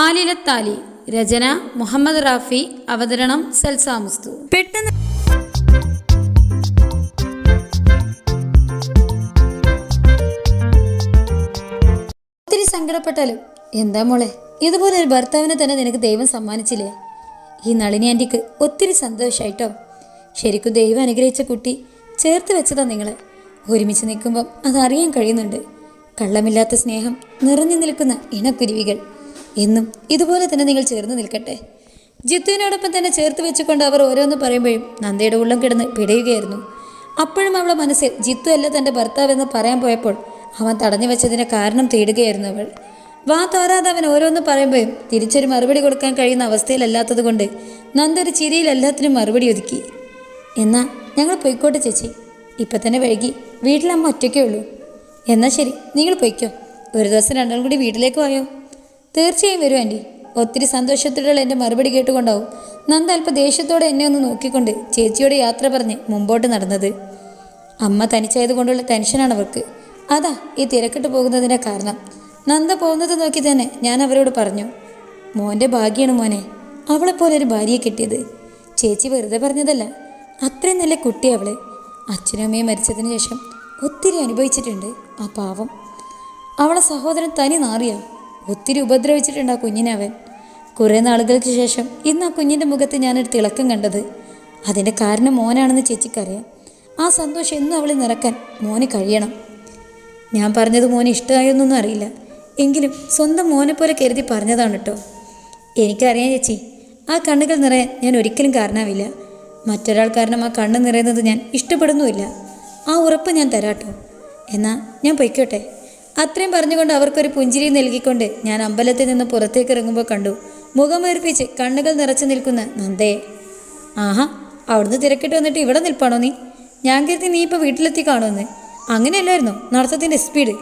ആലിലത്താലി രചന മുഹമ്മദ് റാഫി അവതരണം സൽസാമുസ്തു പെട്ടെന്ന് ഒത്തിരി സങ്കടപ്പെട്ടാലും എന്താ മോളെ ഇതുപോലെ ഒരു ഭർത്താവിനെ തന്നെ നിനക്ക് ദൈവം സമ്മാനിച്ചില്ലേ? ഈ നളിനി ആന്റിക്ക് ഒത്തിരി സന്തോഷമായിട്ടോ ശരിക്കും ദൈവം അനുഗ്രഹിച്ച കുട്ടി ചേർത്ത് വെച്ചതാ നിങ്ങളെ. ഒരുമിച്ച് നിൽക്കുമ്പം അതറിയാൻ കഴിയുന്നുണ്ട്. കള്ളമില്ലാത്ത സ്നേഹം നിറഞ്ഞു നിൽക്കുന്ന ഇണക്കുരുവികൾ എന്നും ഇതുപോലെ തന്നെ നിങ്ങൾ ചേർന്ന് നിൽക്കട്ടെ. ജിത്തുവിനോടൊപ്പം തന്നെ ചേർത്ത് വെച്ചുകൊണ്ട് അവർ ഓരോന്ന് പറയുമ്പോഴും നന്ദയുടെ ഉള്ളം കിടന്ന് പിടയുകയായിരുന്നു. അപ്പോഴും അവളുടെ മനസ്സിൽ ജിത്തു അല്ല തന്റെ ഭർത്താവെന്ന് പറയാൻ പോയപ്പോൾ അവൻ തടഞ്ഞു വെച്ചതിന്റെ കാരണം തേടുകയായിരുന്നു അവൾ. വാ തോരാതെ അവൻ ഓരോന്ന് പറയുമ്പോഴും തിരിച്ചൊരു മറുപടി കൊടുക്കാൻ കഴിയുന്ന അവസ്ഥയിലല്ലാത്തത് കൊണ്ട് നന്ദ ഒരു ചിരിയിൽ എല്ലാത്തിനും മറുപടി ഒതുക്കി. എന്നാ ഞങ്ങൾ പൊയ്ക്കോട്ടെ ചേച്ചി. ഇപ്പം തന്നെ വൈകി. വീട്ടിലമ്മ ഒറ്റയ്ക്കേ ഉള്ളൂ. എന്നാൽ ശരി നിങ്ങൾ പൊയ്ക്കോ. ഒരു ദിവസം രണ്ടാളും കൂടി വീട്ടിലേക്ക് പോയോ തീർച്ചയായും വരും ആന്റി ഒത്തിരി സന്തോഷത്തോടെയുള്ള എന്റെ മറുപടി കേട്ടുകൊണ്ടാവും നന്ദ അല്പം ദേഷ്യത്തോടെ എന്നെ ഒന്ന് നോക്കിക്കൊണ്ട് ചേച്ചിയോട് യാത്ര പറഞ്ഞ് മുമ്പോട്ട് നടന്നത്. അമ്മ തനിച്ചായതുകൊണ്ടുള്ള ടെൻഷനാണ് അവർക്ക് അതാ ഈ തിരക്കിട്ട് പോകുന്നതിന്റെ കാരണം. നന്ദ പോകുന്നത് നോക്കി തന്നെ ഞാൻ അവരോട് പറഞ്ഞു മോന്റെ ഭാഗ്യമാണ് മോനെ. അവളെപ്പോലെ ഒരു ഭാര്യയെ കിട്ടിയത്. ചേച്ചി വെറുതെ പറഞ്ഞതല്ല അത്രയും നല്ല കുട്ടി അവൾ. അച്ഛനും അമ്മയും മരിച്ചതിന് ശേഷം ഒത്തിരി അനുഭവിച്ചിട്ടുണ്ട് ആ പാവം. അവളെ സഹോദരൻ തനി നാറിയ. ഒത്തിരി ഉപദ്രവിച്ചിട്ടുണ്ട് ആ കുഞ്ഞിനെ അവൻ. കുറേ നാളുകൾക്ക് ശേഷം ഇന്ന് ആ കുഞ്ഞിന്റെ മുഖത്ത് ഞാനൊരു തിളക്കം കണ്ടത്. അതിന്റെ കാരണം മോനാണെന്ന് ചേച്ചിക്കറിയാം. ആ സന്തോഷം എന്നും അവളെ നിറക്കാൻ മോന് കഴിയണം. ഞാൻ പറഞ്ഞത് മോന് ഇഷ്ടമായൊന്നൊന്നും അറിയില്ല. എങ്കിലും സ്വന്തം മോനെ പോലെ കരുതി പറഞ്ഞതാണ് കേട്ടോ എനിക്കറിയാം ചേച്ചി ആ കണ്ണുകൾ നിറയാൻ ഞാൻ ഒരിക്കലും കാരണമാവില്ല മറ്റൊരാൾ കാരണം ആ കണ്ണ് നിറയുന്നത് ഞാൻ ഇഷ്ടപ്പെടുന്നുമില്ല. ആ ഉറപ്പ് ഞാൻ തരാട്ടോ എന്നാൽ ഞാൻ പൊയ്ക്കോട്ടെ? അത്രയും പറഞ്ഞുകൊണ്ട് അവർക്കൊരു പുഞ്ചിരി നൽകിക്കൊണ്ട് ഞാൻ അമ്പലത്തിൽ നിന്ന് പുറത്തേക്ക് ഇറങ്ങുമ്പോൾ കണ്ടു. മുഖമൊരുപ്പിച്ച് കണ്ണുകൾ നിറച്ചു നിൽക്കുന്ന നന്ദയെ. ആഹാ അവിടുന്ന് തിരക്കിട്ട് വന്നിട്ട് ഇവിടെ നിൽപ്പാണോ നീ? ഞാൻ കരുതി നീ ഇപ്പോൾ വീട്ടിലെത്തി കാണുമെന്ന്. അങ്ങനെയല്ലായിരുന്നോ? നടത്തത്തിന്റെ സ്പീഡ്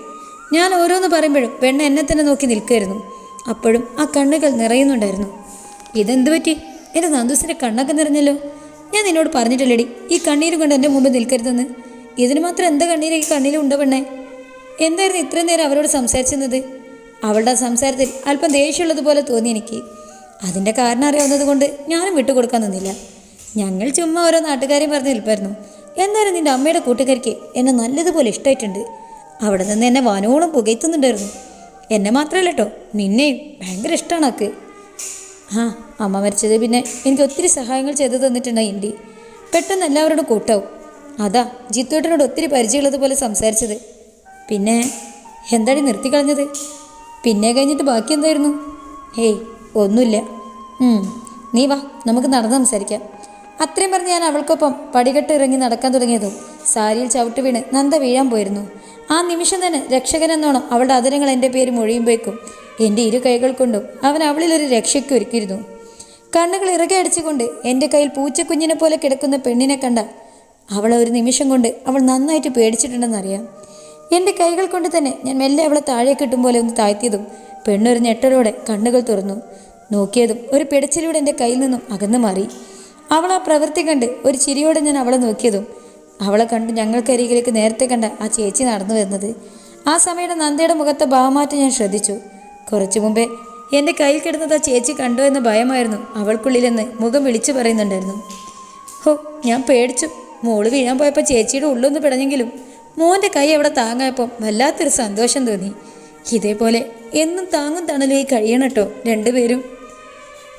ഞാൻ ഓരോന്ന് പറയുമ്പോഴും പെണ്ണ് എന്നെ തന്നെ നോക്കി നിൽക്കുമായിരുന്നു അപ്പോഴും ആ കണ്ണുകൾ നിറയുന്നുണ്ടായിരുന്നു. ഇതെന്ത് പറ്റി? എന്റെ നന്ദൂസിന്റെ കണ്ണൊക്കെ നിറഞ്ഞല്ലോ. ഞാൻ നിന്നോട് പറഞ്ഞിട്ടില്ലടി ഈ കണ്ണീര് കൊണ്ട് എന്റെ മുമ്പ് നിൽക്കരുതെന്ന്. ഇതിന് മാത്രം എന്താ കണ്ണീരൊക്കെ കണ്ണീരുണ്ടോ പെണ്ണേ? എന്തായിരുന്നു ഇത്രയും നേരം അവരോട് സംസാരിച്ചിരുന്നത്? അവളുടെ സംസാരത്തിൽ അല്പം ദേഷ്യമുള്ളതുപോലെ തോന്നി എനിക്ക്. അതിന്റെ കാരണം അറിയാവുന്നത് കൊണ്ട് ഞാനും വിട്ടുകൊടുക്കാൻ നിന്നില്ല. ഞങ്ങൾ ചുമ്മാ ഓരോ നാട്ടുകാരെയും പറഞ്ഞ് നിൽപ്പായിരുന്നു. എന്നാലും നിന്റെ അമ്മയുടെ കൂട്ടുകാരിക്ക് എന്നെ നല്ലതുപോലെ ഇഷ്ടമായിട്ടുണ്ട്. അവിടെ നിന്ന് എന്നെ വനോളം പുകയത്തുന്നുണ്ടായിരുന്നു. എന്നെ മാത്രമല്ല കേട്ടോ നിന്നെയും ഭയങ്കര ഇഷ്ടമാണ് ആക്ക് ആ അമ്മ മരിച്ചത് പിന്നെ എനിക്ക് ഒത്തിരി സഹായങ്ങൾ ചെയ്തു തന്നിട്ടുണ്ട് ഇൻഡി. പെട്ടെന്ന് എല്ലാവരോടും കൂട്ടാവും. അതാ ജിത്തുവേട്ടനോട് ഒത്തിരി പരിചയമുള്ളതുപോലെ സംസാരിച്ചത്. പിന്നെ എന്താടി നിർത്തിക്കളഞ്ഞത് പിന്നെ കഴിഞ്ഞിട്ട് ബാക്കി എന്തായിരുന്നു? ഹേയ് ഒന്നുമില്ല. നീ വാ നമുക്ക് നടന്ന് സംസാരിക്കാം. അത്രയും പറഞ്ഞ് ഞാൻ അവൾക്കൊപ്പം പടികെട്ട് ഇറങ്ങി നടക്കാൻ തുടങ്ങിയതും സാരിയിൽ ചവിട്ട് വീണ് നന്ദ വീഴാൻ പോയിരുന്നു. ആ നിമിഷം തന്നെ രക്ഷകനെന്നോണം അവളുടെ അതിരങ്ങൾ എന്റെ പേര് മൊഴിയുമ്പോഴേക്കും എന്റെ ഇരു കൈകൾ കൊണ്ടും അവൻ അവളിലൊരു രക്ഷയ്ക്ക് ഒരുക്കിയിരുന്നു. കണ്ണുകൾ ഇറകെ അടിച്ചുകൊണ്ട് എന്റെ കയ്യിൽ പൂച്ചക്കുഞ്ഞിനെ പോലെ കിടക്കുന്ന പെണ്ണിനെ കണ്ട അവളെ ഒരു നിമിഷം കൊണ്ട് അവൾ നന്നായിട്ട് പേടിച്ചിട്ടുണ്ടെന്നറിയാം. എന്റെ കൈകൾ കൊണ്ട് തന്നെ ഞാൻ മെല്ലെ അവളെ താഴെ കിട്ടും പോലെ ഒന്ന് താഴ്ത്തിയതും പെണ്ണൊരു ഞെട്ടലോടെ കണ്ണുകൾ തുറന്നു. നോക്കിയതും ഒരു പിടച്ചിലൂടെ എന്റെ കയ്യിൽ നിന്നും അകന്നു മാറി. അവൾ ആ പ്രവൃത്തി കണ്ട് ഒരു ചിരിയോടെ ഞാൻ അവളെ നോക്കിയതും അവളെ കണ്ട് ഞങ്ങൾക്കരികിലേക്ക് നേരത്തെ കണ്ട ആ ചേച്ചി നടന്നു വരുന്നത്. ആ സമയത്ത് നന്ദയുടെ മുഖത്തെ ഭാവമാറ്റം ഞാൻ ശ്രദ്ധിച്ചു. കുറച്ചു മുമ്പേ എന്റെ കയ്യിൽ കിടന്നത് ആ ചേച്ചി കണ്ടോ എന്ന ഭയമായിരുന്നു. അവൾക്കുള്ളിലെന്ന് മുഖം വിളിച്ചു പറയുന്നുണ്ടായിരുന്നു. ഹോ ഞാൻ പേടിച്ചു. മോൾ വീഴാൻ പോയപ്പോൾ ചേച്ചിയുടെ ഉള്ളൊന്ന് പിടഞ്ഞെങ്കിലും മോന്റെ കൈ അവിടെ താങ്ങായപ്പോൾ വല്ലാത്തൊരു സന്തോഷം തോന്നി. ഇതേപോലെ എന്നും താങ്ങും തണലുമായി കഴിയണട്ടോ രണ്ടുപേരും.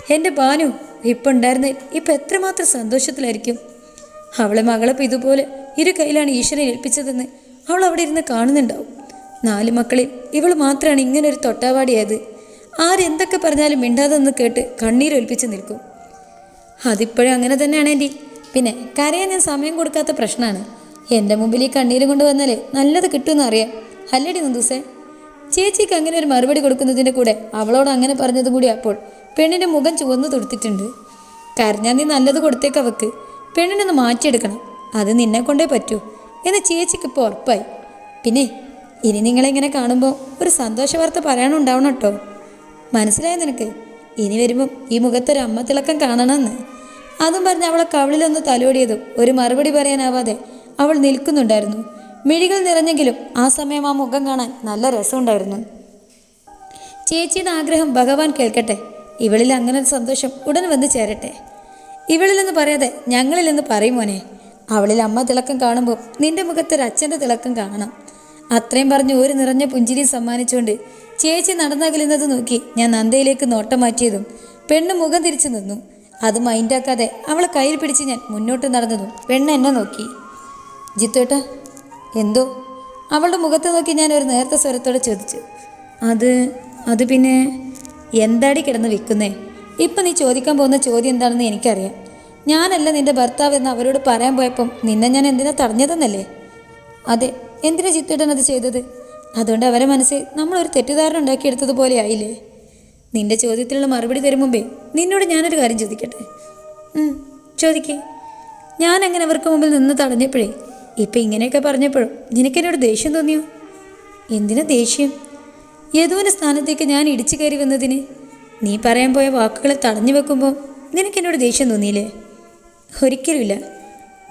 എന്റെ ബാനു ഇപ്പം ഉണ്ടായിരുന്ന ഇപ്പം എത്രമാത്രം സന്തോഷത്തിലായിരിക്കും. അവളെ മകളപ്പം ഇതുപോലെ ഇരു കയ്യിലാണ് ഈശ്വരൻ ഏൽപ്പിച്ചതെന്ന് അവൾ അവിടെ ഇരുന്ന് കാണുന്നുണ്ടാവും. നാല് മക്കളിൽ ഇവൾ മാത്രമാണ് ഇങ്ങനെ ഒരു തൊട്ടാവാടിയായത്. ആരെന്തൊക്കെ പറഞ്ഞാലും മിണ്ടാതെന്ന് കേട്ട് കണ്ണീരൊൽപ്പിച്ച് നിൽക്കും. അതിപ്പോഴും അങ്ങനെ തന്നെയാണ് എന്റെ പിന്നെ കരയാൻ ഞാൻ സമയം കൊടുക്കാത്ത പ്രശ്നമാണ്. എന്റെ മുമ്പിൽ ഈ കണ്ണീരും കൊണ്ട് വന്നാലേ നല്ലത് കിട്ടുമെന്ന് അറിയാം അല്ലടി നന്ദൂസേ? ചേച്ചിക്ക് അങ്ങനെ ഒരു മറുപടി കൊടുക്കുന്നതിന്റെ കൂടെ അവളോട് അങ്ങനെ പറഞ്ഞതും കൂടി അപ്പോൾ പെണ്ണിന്റെ മുഖം ചുവന്നു തുടുത്തിട്ടുണ്ട്. കരഞ്ഞാൽ നീ നല്ലത് കൊടുത്തേക്ക് അവക്ക്. പെണ്ണിനൊന്ന് മാറ്റിയെടുക്കണം. അത് നിന്നെ കൊണ്ടേ പറ്റൂ എന്ന് ചേച്ചിക്ക് ഇപ്പോൾ ഉറപ്പായി. പിന്നെ ഇനി നിങ്ങളെങ്ങനെ കാണുമ്പോൾ ഒരു സന്തോഷ വാർത്ത പറയാനുണ്ടാവണം കേട്ടോ. മനസ്സിലായ നിനക്ക്? ഇനി വരുമ്പം ഈ മുഖത്തൊരു അമ്മ തിളക്കം കാണണമെന്ന്. അതും പറഞ്ഞ് അവളെ കവിളിലൊന്ന് തലോടിയതും ഒരു മറുപടി പറയാനാവാതെ അവൾ നിൽക്കുന്നുണ്ടായിരുന്നു. മിഴികൾ നിറഞ്ഞെങ്കിലും ആ സമയം ആ മുഖം കാണാൻ നല്ല രസമുണ്ടായിരുന്നു. ചേച്ചിയുടെ ആഗ്രഹം ഭഗവാൻ കേൾക്കട്ടെ. ഇവളിൽ അങ്ങനെ ഒരു സന്തോഷം ഉടൻ വന്ന് ചേരട്ടെ. ഇവളിലെന്ന് പറയാതെ ഞങ്ങളിലെന്ന് പറയും മോനെ അവളിൽ അമ്മ തിളക്കം കാണുമ്പോൾ നിന്റെ മുഖത്ത് ഒരു അച്ഛന്റെ തിളക്കം കാണണം. അത്രയും പറഞ്ഞ് ഒരു നിറഞ്ഞ പുഞ്ചിരി സമ്മാനിച്ചുകൊണ്ട് ചേച്ചി നടന്നകലുന്നത് നോക്കി ഞാൻ നന്ദയിലേക്ക് നോട്ടം മാറ്റിയതും പെണ്ണ് മുഖം തിരിച്ചു നിന്നു. അത് മൈൻഡാക്കാതെ അവളെ കയ്യിൽ പിടിച്ച് ഞാൻ മുന്നോട്ട് നടന്നതും പെണ്ണ് എന്നെ നോക്കി. ജിത്തോട്ട എന്തോ? അവളുടെ മുഖത്ത് നോക്കി ഞാൻ ഒരു നേരത്തെ സ്വരത്തോടെ ചോദിച്ചു. അത് അത് പിന്നെ എന്താടി കിടന്ന് വിൽക്കുന്നേ? ഇപ്പം നീ ചോദിക്കാൻ പോകുന്ന ചോദ്യം എന്താണെന്ന് എനിക്കറിയാം. ഞാനല്ല നിന്റെ ഭർത്താവ് എന്ന് അവരോട് പറയാൻ പോയപ്പം നിന്നെ ഞാൻ എന്തിനാ തടഞ്ഞതെന്നല്ലേ? അതെ എന്തിനാ ചിത്തേട്ടൻ അത് ചെയ്തത്? അതുകൊണ്ട് അവരെ മനസ്സിൽ നമ്മളൊരു തെറ്റിദ്ധാരണ ഉണ്ടാക്കിയെടുത്തതുപോലെ ആയില്ലേ? നിന്റെ ചോദ്യത്തിലുള്ള മറുപടി തരും മുമ്പേ നിന്നോട് ഞാനൊരു കാര്യം ചോദിക്കട്ടെ? ചോദിക്കേ. ഞാൻ അങ്ങനെ അവർക്ക് മുമ്പിൽ നിന്ന് തടഞ്ഞപ്പോഴേ ഇപ്പം ഇങ്ങനെയൊക്കെ പറഞ്ഞപ്പോഴും നിനക്കെന്നോട് ദേഷ്യം തോന്നിയോ? എന്തിനാ ദേഷ്യം? യദുവിന്റെ സ്ഥാനത്തേക്ക് ഞാൻ ഇടിച്ചു കയറി വന്നതിന് നീ പറയാൻ പോയ വാക്കുകളെ തടഞ്ഞു വെക്കുമ്പോൾ നിനക്കെന്നോട് ദേഷ്യം തോന്നിയില്ലേ? ഒരിക്കലുമില്ല.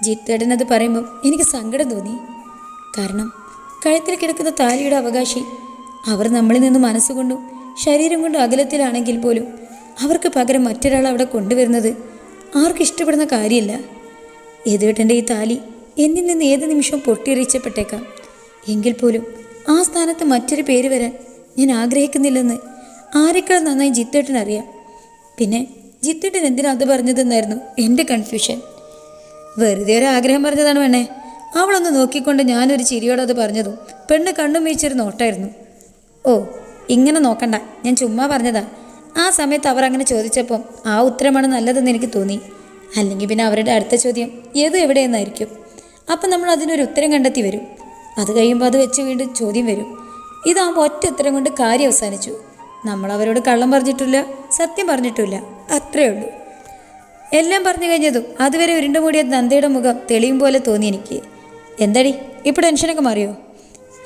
ജിത്തേട്ടനത് പറയുമ്പോൾ എനിക്ക് സങ്കടം തോന്നി. കാരണം കഴുത്തിൽ കിടക്കുന്ന താലിയുടെ അവകാശി അവർ നമ്മളിൽ നിന്ന് മനസ്സുകൊണ്ടും ശരീരം കൊണ്ടും അകലത്തിലാണെങ്കിൽ പോലും അവർക്ക് പകരം മറ്റൊരാൾ അവിടെ കൊണ്ടുവരുന്നത് ആർക്കും ഇഷ്ടപ്പെടുന്ന കാര്യമല്ല. യദുവേട്ടന്റെ ഈ താലി എന്നിൽ നിന്ന് ഏത് നിമിഷവും പൊട്ടിയെറിച്ചപ്പെട്ടേക്കാം എങ്കിൽ പോലും ആ സ്ഥാനത്ത് മറ്റൊരു പേര് വരാൻ ഞാൻ ആഗ്രഹിക്കുന്നില്ലെന്ന് ആരെക്കാൾ നന്നായി ജിത്തേട്ടൻ അറിയാം. പിന്നെ ജിത്തേട്ടൻ എന്തിനാ അത് പറഞ്ഞതെന്നായിരുന്നു എന്റെ കൺഫ്യൂഷൻ വെറുതെ ഒരു ആഗ്രഹം പറഞ്ഞതാണ് വേണേ അവളൊന്ന് നോക്കിക്കൊണ്ട് ഞാനൊരു ചിരിയോടെ അത് പറഞ്ഞതും പെണ്ണ് കണ്ണും വീഴ്ചൊരു നോട്ടായിരുന്നു. ഓ ഇങ്ങനെ നോക്കണ്ട. ഞാൻ ചുമ്മാ പറഞ്ഞതാ. ആ സമയത്ത് അവർ അങ്ങനെ ചോദിച്ചപ്പം ആ ഉത്തരമാണ് നല്ലതെന്ന് എനിക്ക് തോന്നി. അല്ലെങ്കിൽ പിന്നെ അവരുടെ അടുത്ത ചോദ്യം ഏത് എവിടെയെന്നായിരിക്കും? അപ്പം നമ്മൾ അതിനൊരു ഉത്തരം കണ്ടെത്തി വരും. അത് കഴിയുമ്പോൾ അത് വെച്ച് വീണ്ടും ചോദ്യം വരും. ഇതാകുമ്പോൾ ഒറ്റ ഉത്തരം കൊണ്ട് കാര്യം അവസാനിച്ചു. നമ്മൾ അവരോട് കള്ളം പറഞ്ഞിട്ടില്ല സത്യം പറഞ്ഞിട്ടില്ല. അത്രേ ഉള്ളൂ. എല്ലാം പറഞ്ഞു കഴിഞ്ഞതും അതുവരെ ഉരുണ്ടുമൂടിയ നന്ദയുടെ മുഖം തെളിയും പോലെ തോന്നി എനിക്ക്. എന്തടി? ഇപ്പോൾ ടെൻഷനൊക്കെ മാറിയോ?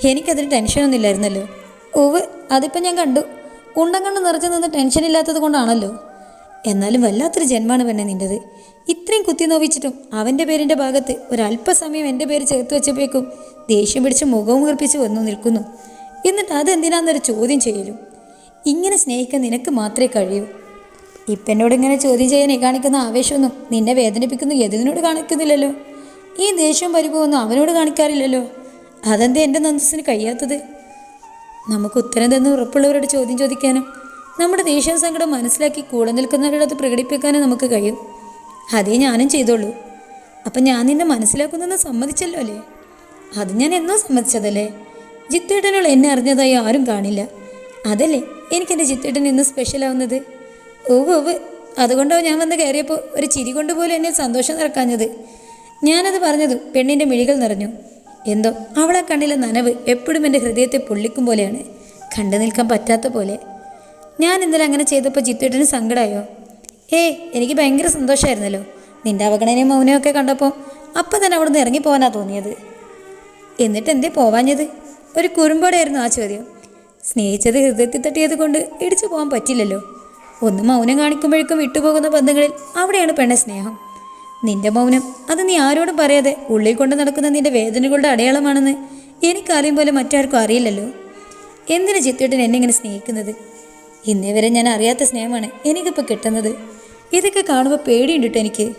എനിക്കതിന് ടെൻഷനൊന്നും ഇല്ലായിരുന്നല്ലോ. ഓവ് അതിപ്പോൾ ഞാൻ കണ്ടു. കുണ്ടം കണ്ട് നിറച്ചു നിന്ന് ടെൻഷൻ ഇല്ലാത്തത് കൊണ്ടാണല്ലോ. എന്നാലും വല്ലാത്തൊരു ജന്മാണ് പെണ്ണെ നിന്റെത് ഇത്രയും കുത്തി നോവിച്ചിട്ടും അവന്റെ പേരിന്റെ ഭാഗത്ത് ഒരല്പസമയം എന്റെ പേര് ചേർത്ത് വെച്ചപ്പോഴേക്കും ദേഷ്യം പിടിച്ച് മുഖവും വീർപ്പിച്ച് വന്നു നിൽക്കുന്നു. എന്നിട്ട് അതെന്തിനാന്നൊരു ചോദ്യം ചെയ്യലും. ഇങ്ങനെ സ്നേഹിക്കാൻ നിനക്ക് മാത്രമേ കഴിയൂ. ഇപ്പം എന്നോട് ഇങ്ങനെ ചോദ്യം ചെയ്യാൻ കാണിക്കുന്ന ആവേശമൊന്നും നിന്നെ വേദനിപ്പിക്കുന്ന എതിനോട് കാണിക്കുന്നില്ലല്ലോ. ഈ ദേഷ്യവും പരിഭവമൊന്നും അവനോട് കാണിക്കാറില്ലല്ലോ. അതെന്താ എന്റെ നന്ദസിന് കഴിയാത്തത്? നമുക്ക് ഉത്തരം തന്ന് ഉറപ്പുള്ളവരോട് ചോദ്യം ചോദിക്കാനും നമ്മുടെ ദേഷ്യം സങ്കടം മനസ്സിലാക്കി കൂടെ നിൽക്കുന്നവരുടെ അത് പ്രകടിപ്പിക്കാനും നമുക്ക് കഴിയും. അതേ ഞാനും ചെയ്തോളൂ. അപ്പം ഞാൻ നിന്നെ മനസ്സിലാക്കുന്നെന്ന് സമ്മതിച്ചല്ലോ അല്ലേ? അത് ഞാൻ എന്നോ സമ്മതിച്ചതല്ലേ? ജിത്തേട്ടനുള്ള എന്നെ അറിഞ്ഞതായി ആരും കാണില്ല. അതല്ലേ എനിക്കെന്റെ ജിത്തേട്ടൻ ഇന്ന് സ്പെഷ്യലാവുന്നത് ഓവ് ഓവ് അതുകൊണ്ടോ ഞാൻ വന്ന് കയറിയപ്പോൾ ഒരു ചിരി കൊണ്ട് പോലും എന്നെ സന്തോഷം നിറക്കാഞ്ഞത്. ഞാനത് പറഞ്ഞതും പെണ്ണിന്റെ മിഴികൾ നിറഞ്ഞു. എന്തോ അവളെ കണ്ണിലെ നനവ് എപ്പോഴും എന്റെ ഹൃദയത്തെ പൊള്ളിക്കും പോലെയാണ്. കണ്ടു നിൽക്കാൻ പറ്റാത്ത പോലെ. ഞാൻ ഇന്നലെ അങ്ങനെ ചെയ്തപ്പോൾ ജിത്തേട്ടന് സങ്കടമായോ ഏയ് എനിക്ക് ഭയങ്കര സന്തോഷമായിരുന്നല്ലോ നിന്റെ അവഗണനയും മൗനവും ഒക്കെ കണ്ടപ്പോൾ അപ്പം തന്നെ അവിടെ നിന്ന് ഇറങ്ങിപ്പോവാനാ തോന്നിയത്. എന്നിട്ട് എന്തേ പോവാഞ്ഞത്? ഒരു കുറുമ്പോടെയായിരുന്നു ആ ചോദ്യം. സ്നേഹിച്ചത് ഹൃദയത്തിൽ തട്ടിയത് കൊണ്ട് ഇടിച്ചു പോകാൻ പറ്റില്ലല്ലോ. ഒന്ന് മൗനം കാണിക്കുമ്പോഴേക്കും വിട്ടുപോകുന്ന ബന്ധങ്ങളിൽ അവിടെയാണ് പെണ്ണ സ്നേഹം. നിന്റെ മൗനം അത് നീ ആരോടും പറയാതെ ഉള്ളിൽ കൊണ്ട് നടക്കുന്ന നിന്റെ വേദനകളുടെ അടയാളമാണെന്ന് എനിക്കറിയും പോലെ മറ്റാർക്കും അറിയില്ലല്ലോ. എന്തിനു ചിത്തേട്ടൻ എന്നെ ഇങ്ങനെ സ്നേഹിക്കുന്നത്? ഇന്നേ വരെ ഞാൻ അറിയാത്ത സ്നേഹമാണ് എനിക്കിപ്പോൾ കിട്ടുന്നത്. ഇതൊക്കെ കാണുമ്പോൾ പേടിയുണ്ട് എനിക്ക്.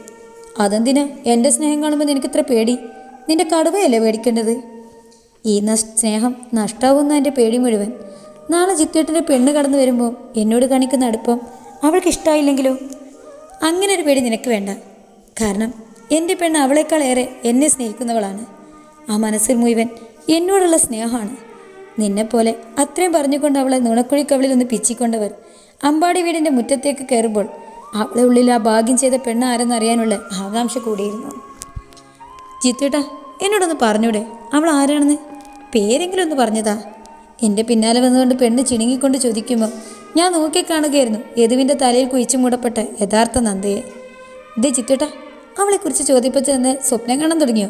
അതെന്തിനാ എന്റെ സ്നേഹം കാണുമ്പോൾ നിനക്കിത്ര പേടി? നിന്റെ കടുവയല്ലേ പേടിക്കേണ്ടത്? ഈ നഷ് സ്നേഹം നഷ്ടാവുന്ന എന്റെ പേടി മുഴുവൻ. നാളെ ജിത്തേട്ടന്റെ പെണ്ണ് കടന്നു വരുമ്പോൾ എന്നോട് കാണിക്കുന്ന അടുപ്പം അവൾക്ക് ഇഷ്ടമായില്ലെങ്കിലോ അങ്ങനെ ഒരു പേടി നിനക്ക് വേണ്ട. കാരണം എന്റെ പെണ്ണ് അവളെക്കാൾ ഏറെ എന്നെ സ്നേഹിക്കുന്നവളാണ്. ആ മനസ്സിൽ മുഴുവൻ എന്നോടുള്ള സ്നേഹമാണ്. നിന്നെപ്പോലെ അത്രയും പറഞ്ഞുകൊണ്ട് അവളെ നുണക്കുഴിക്കവളിൽ ഒന്ന് പിച്ചിക്കൊണ്ടവർ. അമ്പാടി വീടിന്റെ മുറ്റത്തേക്ക് കയറുമ്പോൾ അവളെ ഉള്ളിൽ ആ ഭാഗ്യം ചെയ്ത പെണ്ണ് ആരെന്നറിയാനുള്ള ആകാംക്ഷ കൂടിയിരുന്നു. ജിത്തുട്ടാ എന്നോടൊന്ന് പറഞ്ഞൂടെ? അവൾ ആരാണെന്ന്? പേരെങ്കിലും ഒന്ന് പറഞ്ഞതാ. എന്റെ പിന്നാലെ വന്നുകൊണ്ട് പെണ്ണ് ചിണുങ്ങിക്കൊണ്ട് ചോദിക്കുമ്പോൾ ഞാൻ നോക്കിക്കാണുകയായിരുന്നു യദുവിന്റെ തലയിൽ കുഴിച്ചു മൂടപ്പെട്ട യഥാർത്ഥ നന്ദയെ. ഇതേ ചിത്തേട്ടാ അവളെക്കുറിച്ച് ചോദിപ്പിച്ച് തന്നെ സ്വപ്നം കാണാൻ തുടങ്ങിയോ?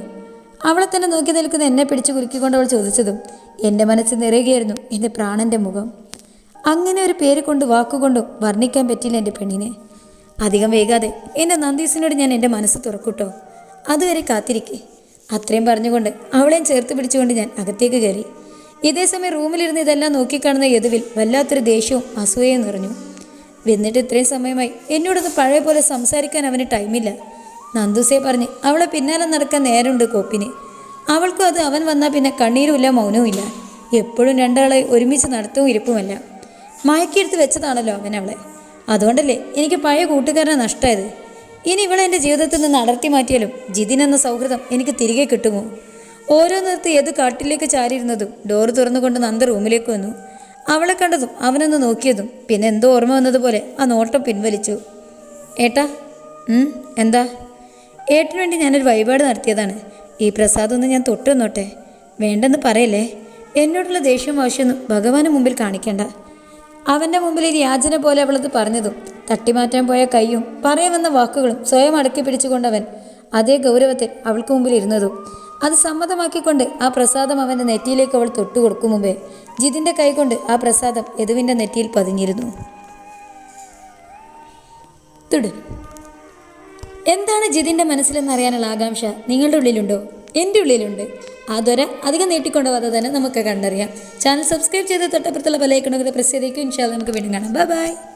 അവളെ തന്നെ നോക്കി നിൽക്കുന്ന എന്നെ പിടിച്ചു കുലുക്കിക്കൊണ്ട് അവൾ ചോദിച്ചതും എന്റെ മനസ്സ് നിറയുകയായിരുന്നു എന്റെ പ്രാണന്റെ മുഖം. അങ്ങനെ ഒരു പേര് കൊണ്ട് വാക്കുകൊണ്ടും വർണിക്കാൻ പറ്റില്ല എന്റെ പെണ്ണിനെ. അധികം വേഗാതെ എന്റെ നന്ദീസിനോട് ഞാൻ എന്റെ മനസ്സ് തുറക്കൂട്ടോ. അതുവരെ കാത്തിരിക്കേ. അത്രയും പറഞ്ഞുകൊണ്ട് അവളെയും ചേർത്ത് പിടിച്ചുകൊണ്ട് ഞാൻ അകത്തേക്ക് കയറി. ഇതേസമയം റൂമിലിരുന്ന് ഇതെല്ലാം നോക്കിക്കാണുന്ന യദുവിൽ വല്ലാത്തൊരു ദേഷ്യവും അസൂയയും നിറഞ്ഞു. എന്നിട്ട് ഇത്രയും സമയമായി എന്നോടൊന്ന് പഴയ പോലെ സംസാരിക്കാൻ അവന് ടൈമില്ല നന്ദുസേ പറഞ്ഞ് അവളെ പിന്നാലെ നടക്കാൻ നേരമുണ്ട് കോപ്പിന്. അവൾക്കും അത് അവൻ വന്നാൽ പിന്നെ കണ്ണീരുമില്ല മൗനവുമില്ല. എപ്പോഴും രണ്ടാളെ ഒരുമിച്ച് നടത്തവും ഇരിപ്പുമല്ല. മയക്കിയെടുത്ത് വെച്ചതാണല്ലോ അവൻ അവളെ. അതുകൊണ്ടല്ലേ എനിക്ക് പഴയ കൂട്ടുകാരനെ നഷ്ടമായത് ഇനി ഇവളെ എന്റെ ജീവിതത്തിൽ നിന്ന് അടർത്തി മാറ്റിയാലും ജിതിൻ എന്ന സൗഹൃദം എനിക്ക് തിരികെ കിട്ടുമോ? ഓരോ നിർത്തി ഏത് കാട്ടിലേക്ക് ചാരിയിരുന്നതും ഡോർ തുറന്നുകൊണ്ട് നന്ദ റൂമിലേക്ക് വന്നു. അവളെ കണ്ടതും അവനൊന്ന് നോക്കിയതും പിന്നെ എന്തോ ഓർമ്മ വന്നതുപോലെ ആ നോട്ടം പിൻവലിച്ചു. ഏട്ടാ എന്താ? ഏട്ടന് വേണ്ടി ഞാനൊരു വഴിപാട് നടത്തിയതാണ്. ഈ പ്രസാദമൊന്നും ഞാൻ തൊട്ടുവന്നോട്ടെ നോട്ടെ വേണ്ടെന്ന് പറയല്ലേ? എന്നോടുള്ള ദേഷ്യവും ആവശ്യമൊന്നും ഭഗവാന് മുമ്പിൽ കാണിക്കേണ്ട. അവന്റെ മുമ്പിൽ ഈ യാചന പോലെ അവളത് പറഞ്ഞതും തട്ടിമാറ്റാൻ പോയ കൈയും പറയാൻ വന്ന വാക്കുകളും സ്വയം അടക്കി പിടിച്ചുകൊണ്ടവൻ അതേ ഗൗരവത്തിൽ അവൾക്ക് മുമ്പിൽ ഇരുന്നതും. അത് സമ്മതമാക്കിക്കൊണ്ട് ആ പ്രസാദം അവന്റെ നെറ്റിയിലേക്ക് അവൾ തൊട്ടു കൊടുക്കും മുമ്പേ ജിതിന്റെ കൈകൊണ്ട് ആ പ്രസാദം യദുവിന്റെ നെറ്റിയിൽ പതിഞ്ഞിരുന്നു. തുടരും. എന്താണ് ജിതിന്റെ മനസ്സിലെന്ന് അറിയാനുള്ള ആകാംക്ഷ നിങ്ങളുടെ ഉള്ളിലുണ്ടോ? എന്റെ ഉള്ളിലുണ്ട്. ആ അധികം നീട്ടിക്കൊണ്ടുപോകാതെ തന്നെ നമുക്ക് കണ്ടറിയാം. ചാനൽ സബ്സ്ക്രൈബ് ചെയ്ത് തൊട്ടപ്പുറത്തുള്ള പല പ്രസ് ചെയ്തേക്കും. നമുക്ക് വീണ്ടും കാണാം. Bye bye